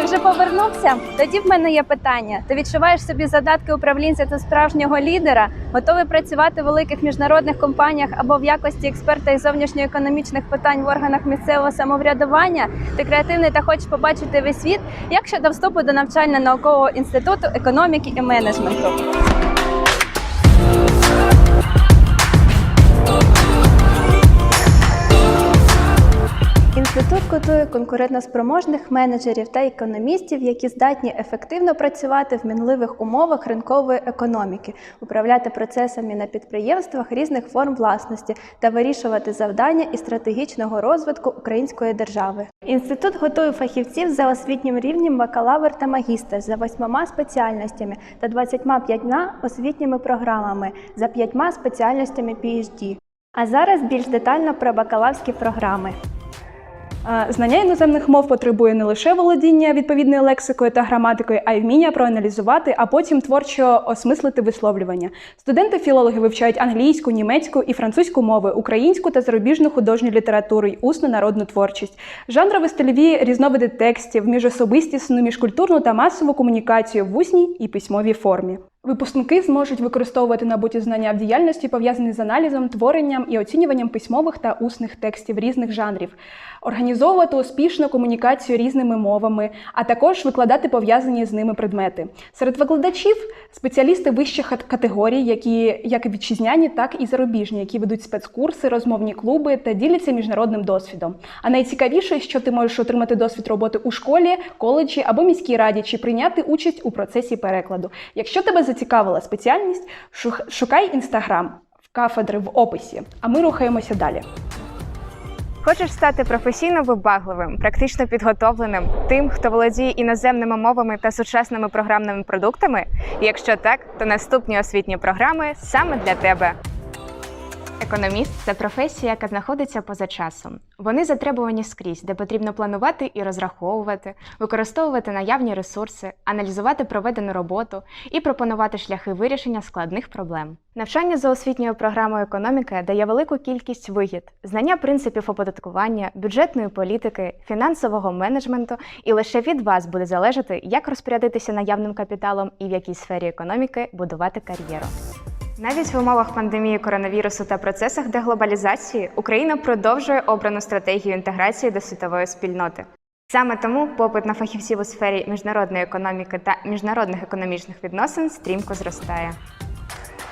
Ти вже повернувся? Тоді в мене є питання. Ти відчуваєш собі задатки управлінця та справжнього лідера, готовий працювати в великих міжнародних компаніях або в якості експерта із зовнішньоекономічних питань в органах місцевого самоврядування? Ти креативний та хочеш побачити весь світ? Як щодо вступу до навчально-наукового інституту економіки і менеджменту? Інститут конкурентоспроможних менеджерів та економістів, які здатні ефективно працювати в мінливих умовах ринкової економіки, управляти процесами на підприємствах різних форм власності та вирішувати завдання і стратегічного розвитку української держави. Інститут готує фахівців за освітнім рівнем бакалавр та магістр за восьмома спеціальностями та 25 освітніми програмами за п'ятьма спеціальностями PhD. А зараз більш детально про бакалаврські програми. Знання іноземних мов потребує не лише володіння відповідною лексикою та граматикою, а й вміння проаналізувати, а потім творчо осмислити висловлювання. Студенти-філологи вивчають англійську, німецьку і французьку мови, українську та зарубіжну художню літературу й усну народну творчість, жанрово-стильові різновиди текстів, міжособистісну, міжкультурну та масову комунікацію в усній і письмовій формі. Випускники зможуть використовувати набуті знання в діяльності, пов'язані з аналізом, творенням і оцінюванням письмових та усних текстів різних жанрів, організовувати успішну комунікацію різними мовами, а також викладати пов'язані з ними предмети. Серед викладачів спеціалісти вищих категорій, які як вітчизняні, так і зарубіжні, які ведуть спецкурси, розмовні клуби та діляться міжнародним досвідом. А найцікавіше, що ти можеш отримати досвід роботи у школі, коледжі або міській раді, чи прийняти участь у процесі перекладу. Якщо тебе зацікавила спеціальність, шукай інстаграм кафедри в описі. А ми рухаємося далі. Хочеш стати професійно вибагливим, практично підготовленим, тим, хто володіє іноземними мовами та сучасними програмними продуктами? Якщо так, то наступні освітні програми саме для тебе. Економіст це професія, яка знаходиться поза часом. Вони затребувані скрізь, де потрібно планувати і розраховувати, використовувати наявні ресурси, аналізувати проведену роботу і пропонувати шляхи вирішення складних проблем. Навчання за освітньою програмою економіки дає велику кількість вигід, знання принципів оподаткування, бюджетної політики, фінансового менеджменту, і лише від вас буде залежати, як розпорядитися наявним капіталом і в якій сфері економіки будувати кар'єру. Навіть в умовах пандемії коронавірусу та процесах деглобалізації Україна продовжує обрану стратегію інтеграції до світової спільноти. Саме тому попит на фахівців у сфері міжнародної економіки та міжнародних економічних відносин стрімко зростає.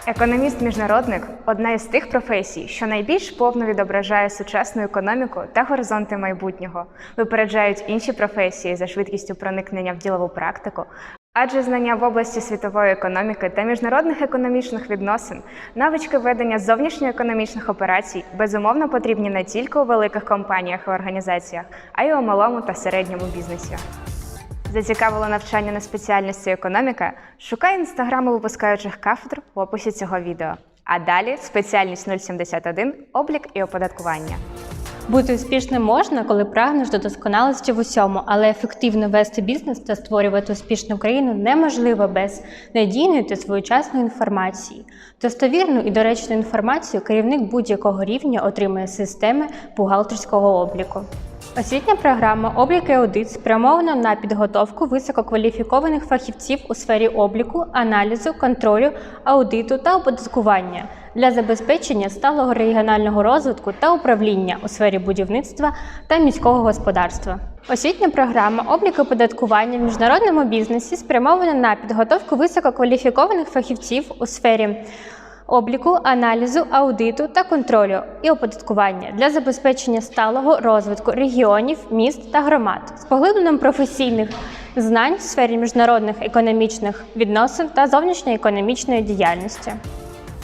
Економіст-міжнародник одна із тих професій, що найбільш повно відображає сучасну економіку та горизонти майбутнього, випереджають інші професії за швидкістю проникнення в ділову практику, адже знання в області світової економіки та міжнародних економічних відносин, навички ведення зовнішньоекономічних операцій безумовно потрібні не тільки у великих компаніях і організаціях, а й у малому та середньому бізнесі. Зацікавило навчання на спеціальності економіка? Шукай інстаграми випускаючих кафедр в описі цього відео. А далі спеціальність 071 облік і оподаткування. Бути успішним можна, коли прагнеш до досконалості в усьому, але ефективно вести бізнес та створювати успішну країну неможливо без надійної та своєчасної інформації. Достовірну і доречну інформацію керівник будь-якого рівня отримує з системи бухгалтерського обліку. Освітня програма «Облік і аудит» спрямована на підготовку висококваліфікованих фахівців у сфері обліку, аналізу, контролю, аудиту та оподаткування для забезпечення сталого регіонального розвитку та управління у сфері будівництва та міського господарства. Освітня програма «Облік і оподаткування в міжнародному бізнесі спрямована на підготовку висококваліфікованих фахівців у сфері обліку, аналізу, аудиту та контролю і оподаткування для забезпечення сталого розвитку регіонів, міст та громад з поглибленням професійних знань в сфері міжнародних економічних відносин та зовнішньоекономічної діяльності.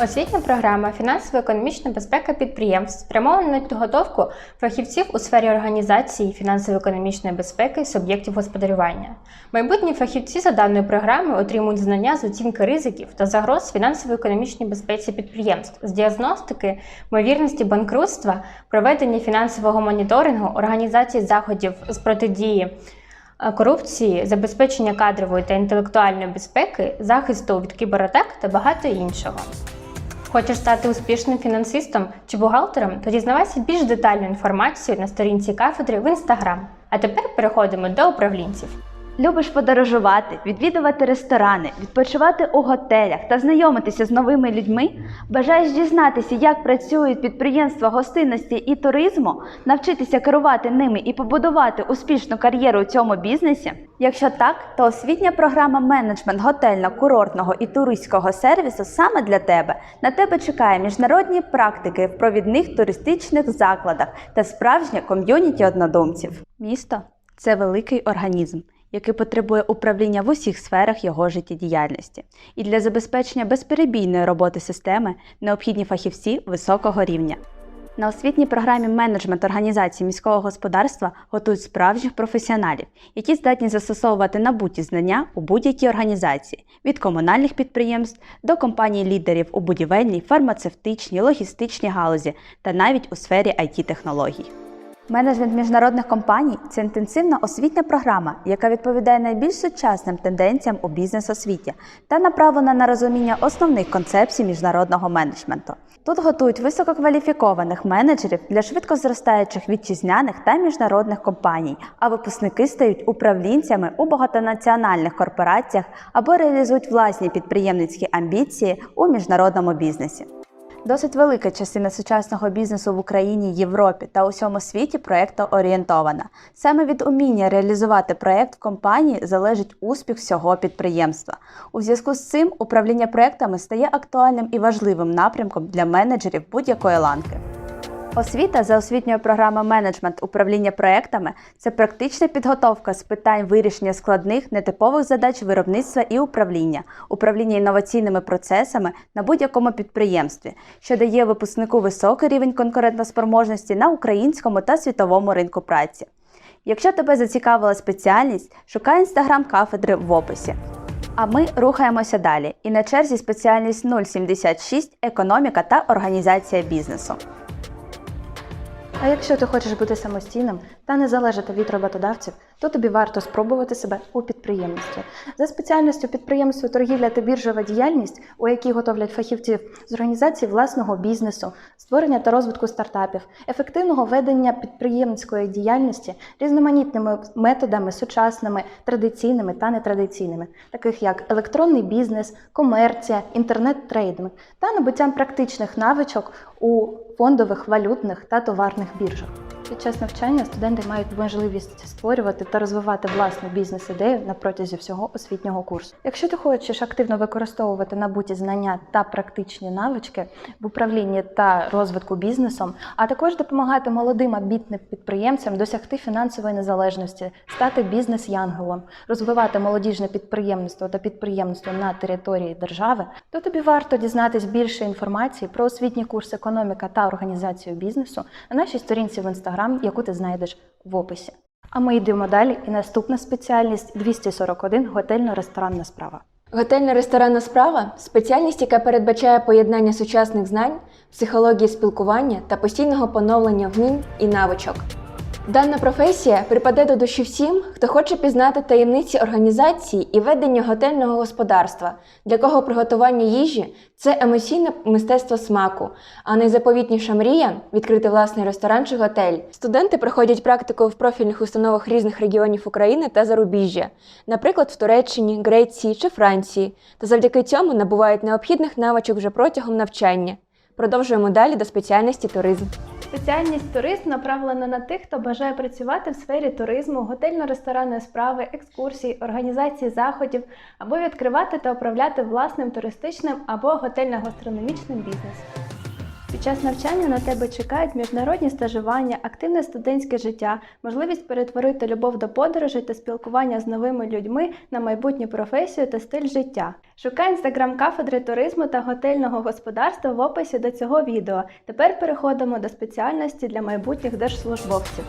Освітня програма фінансово-економічна безпека підприємств спрямована на підготовку фахівців у сфері організації фінансово-економічної безпеки суб'єктів господарювання. Майбутні фахівці за даною програмою отримують знання з оцінки ризиків та загроз фінансово-економічній безпеці підприємств, з діагностики, ймовірності банкрутства, проведення фінансового моніторингу, організації заходів з протидії е, корупції, забезпечення кадрової та інтелектуальної безпеки, захисту від кібератак та багато іншого. Хочеш стати успішним фінансистом чи бухгалтером? То дізнавайся більш детальну інформацію на сторінці кафедри в інстаграм. А тепер переходимо до управлінців. Любиш подорожувати, відвідувати ресторани, відпочивати у готелях та знайомитися з новими людьми? Бажаєш дізнатися, як працюють підприємства гостинності і туризму, навчитися керувати ними і побудувати успішну кар'єру у цьому бізнесі? Якщо так, то освітня програма менеджмент готельно-курортного і туристського сервісу саме для тебе. На тебе чекає міжнародні практики в провідних туристичних закладах та справжнє ком'юніті однодумців. Місто це великий організм який потребує управління в усіх сферах його життєдіяльності. І для забезпечення безперебійної роботи системи необхідні фахівці високого рівня. На освітній програмі менеджмент організації міського господарства готують справжніх професіоналів, які здатні застосовувати набуті знання у будь-якій організації від комунальних підприємств до компаній лідерів у будівельній, фармацевтичній, логістичній галузі та навіть у сфері it технологій Менеджмент міжнародних компаній це інтенсивна освітня програма, яка відповідає найбільш сучасним тенденціям у бізнес-освіті та направлена на розуміння основних концепцій міжнародного менеджменту. Тут готують висококваліфікованих менеджерів для швидко зростаючих вітчизняних та міжнародних компаній, а випускники стають управлінцями у багатонаціональних корпораціях або реалізують власні підприємницькі амбіції у міжнародному бізнесі. Досить велика частина сучасного бізнесу в Україні, Європі та усьому світі проєктоорієнтована. Саме від уміння реалізувати проєкт в компанії залежить успіх всього підприємства. У зв'язку з цим управління проєктами стає актуальним і важливим напрямком для менеджерів будь-якої ланки. Освіта за освітньою програмою менеджмент управління проектами це практична підготовка з питань вирішення складних нетипових задач виробництва і управління, управління інноваційними процесами на будь-якому підприємстві, що дає випускнику високий рівень конкурентоспроможності на українському та світовому ринку праці. Якщо тебе зацікавила спеціальність, шукай інстаграм кафедри в описі. А ми рухаємося далі. І на черзі спеціальність 076 економіка та організація бізнесу. А якщо ти хочеш бути самостійним та не залежати від роботодавців, то тобі варто спробувати себе у підприємництві. За спеціальністю підприємство торгівля та біржова діяльність, у якій готовлять фахівців з організації власного бізнесу, створення та розвитку стартапів, ефективного ведення підприємницької діяльності різноманітними методами сучасними, традиційними та нетрадиційними, таких як електронний бізнес, комерція, інтернет-трейдинг та набуттям практичних навичок у фондових, валютних та товарних біржах. Під час навчання студенти мають можливість створювати та розвивати власну бізнес-ідею на протязі всього освітнього курсу. Якщо ти хочеш активно використовувати набуті знання та практичні навички в управлінні та розвитку бізнесом, а також допомагати молодим амбітним підприємцям досягти фінансової незалежності, стати бізнес-янгелом, розвивати молодіжне підприємництво та підприємництво на території держави, то тобі варто дізнатись більше інформації про освітній курс економіка та організацію бізнесу на нашій сторінці в інстаграм, яку ти знайдеш в описі. А ми йдемо далі. І наступна спеціальність 241 готельно-ресторанна справа. Готельно-ресторанна справа спеціальність, яка передбачає поєднання сучасних знань, психології спілкування та постійного поновлення вмінь і навичок. Дана професія припаде до душі всім, хто хоче пізнати таємниці організації і ведення готельного господарства, для кого приготування їжі це емоційне мистецтво смаку, а найзаповітніша мрія відкрити власний ресторан чи готель. Студенти проходять практику в профільних установах різних регіонів України та зарубіжжя, наприклад, в Туреччині, Греції чи Франції, та завдяки цьому набувають необхідних навичок вже протягом навчання. Продовжуємо далі до спеціальності туризм. Спеціальність турист направлена на тих, хто бажає працювати в сфері туризму, готельно-ресторанної справи, екскурсій, організації заходів або відкривати та управляти власним туристичним або готельно-гастрономічним бізнесом. Під час навчання на тебе чекають міжнародні стажування, активне студентське життя, можливість перетворити любов до подорожей та спілкування з новими людьми на майбутню професію та стиль життя. Шукай інстаграм кафедри туризму та готельного господарства в описі до цього відео. Тепер переходимо до спеціальності для майбутніх держслужбовців.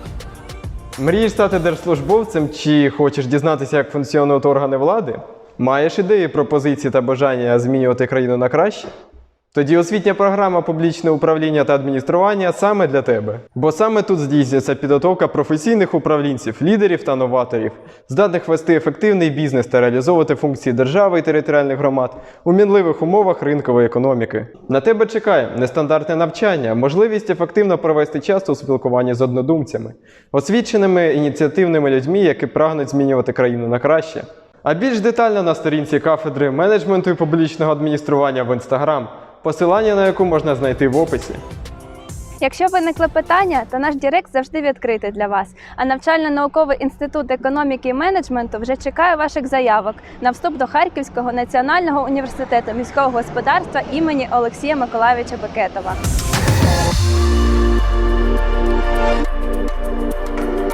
Мрієш стати держслужбовцем чи хочеш дізнатися, як функціонують органи влади? Маєш ідеї, пропозиції та бажання змінювати країну на краще? Тоді освітня програма публічне управління та адміністрування саме для тебе. Бо саме тут здійснюється підготовка професійних управлінців, лідерів та новаторів, здатних вести ефективний бізнес та реалізовувати функції держави і територіальних громад у мінливих умовах ринкової економіки. На тебе чекає нестандартне навчання, можливість ефективно провести час у спілкуванні з однодумцями, освіченими ініціативними людьми, які прагнуть змінювати країну на краще. А більш детально на сторінці кафедри менеджменту і публічного адміністрування в інстаграм, посилання на яку можна знайти в описі. Якщо виникли питання, то наш Дірект завжди відкритий для вас. А навчально-науковий інститут економіки і менеджменту вже чекає ваших заявок на вступ до Харківського національного університету міського господарства імені Олексія Миколайовича Бекетова.